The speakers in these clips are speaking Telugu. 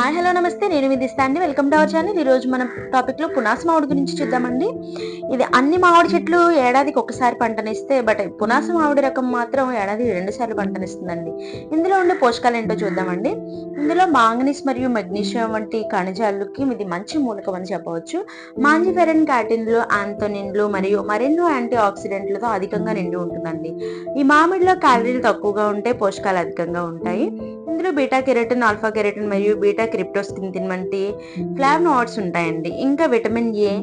హాయ్ హలో నమస్తే. నేను విధిస్తా అండి వెల్కమ్ టు అవర్ ఛానల్. ఈరోజు మనం టాపిక్లో పునాస మామిడి గురించి చూద్దామండి. ఇది అన్ని మామిడి చెట్లు ఏడాదికి ఒకసారి పంటనిస్తే బట్ పునాస మామిడి రకం మాత్రం ఏడాది రెండుసార్లు పంటనిస్తుందండి. ఇందులో ఉండే పోషకాలు ఏంటో చూద్దామండి. ఇందులో మాంగనీస్ మరియు మెగ్నీషియం వంటి ఖనిజాలకి ఇది మంచి మూలకం అని చెప్పవచ్చు. మాంజిఫెరన్ క్యాటిన్లు ఆంతోనిన్లు మరియు మరెన్నో యాంటీ ఆక్సిడెంట్లతో అధికంగా నిండి ఉంటుందండి. ఈ మామిడిలో క్యాలరీలు తక్కువగా ఉంటే పోషకాలు అధికంగా ఉంటాయి. ఇందులో బీటా కెరటిన్ ఆల్ఫా కెరటిన్ మరియు బీటా క్రిప్టోస్కిన్ వంటి ఫ్లావనాయిడ్స్ ఉంటాయండి. ఇంకా విటమిన్ ఏ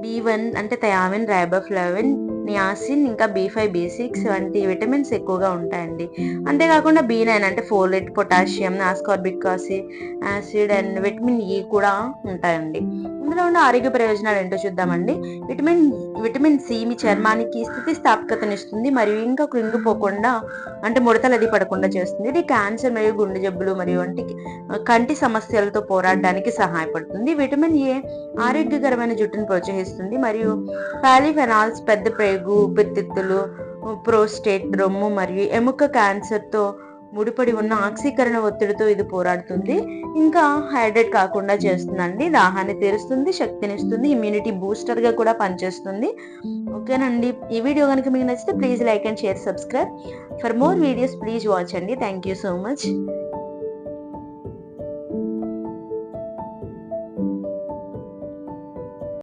బి వన్ అంటే థయామిన్ రైబోఫ్లావిన్ నియాసిన్ ఇంకా బి ఫైవ్ బి సిక్స్ వంటి విటమిన్స్ ఎక్కువగా ఉంటాయండి. అంతేకాకుండా బీ నైన్ అంటే folate potassium ascorbic acid and vitamin E కూడా ఉంటాయండి. ఇందులో ఉన్న ఆరోగ్య ప్రయోజనాలు ఏంటో చూద్దామండి. విటమిన్ విటమిన్ సి మీ చర్మానికి స్థితిస్థాపకతనిస్తుంది మరియు ఇంకా కృంగిపోకుండా అంటే ముడతలు అది పడకుండా చేస్తుంది. ఇది క్యాన్సర్ మరియు గుండె జబ్బులు మరియు వంటి కంటి సమస్యలతో పోరాడడానికి సహాయపడుతుంది. విటమిన్ ఏ ఆరోగ్యకరమైన జుట్టును ప్రోత్సహిస్తుంది మరియు పాలిఫెనాల్స్ పెద్ద పేగు ఊపిరితిత్తులు ప్రోస్టేట్ రొమ్ము మరియు ఎముక క్యాన్సర్తో ముడిపడి ఉన్న ఆక్సీకరణ ఒత్తిడితో ఇది పోరాడుతుంది. ఇంకా హైడ్రేట్ కాకుండా చేస్తుందండి. దాహాన్ని తీరుస్తుంది శక్తినిస్తుంది ఇమ్యూనిటీ బూస్టర్గా కూడా పనిచేస్తుంది. ఓకేనండి. ఈ వీడియో కనుక మీకు నచ్చితే please like and share subscribe. For more videos please watch అండి. Thank you so much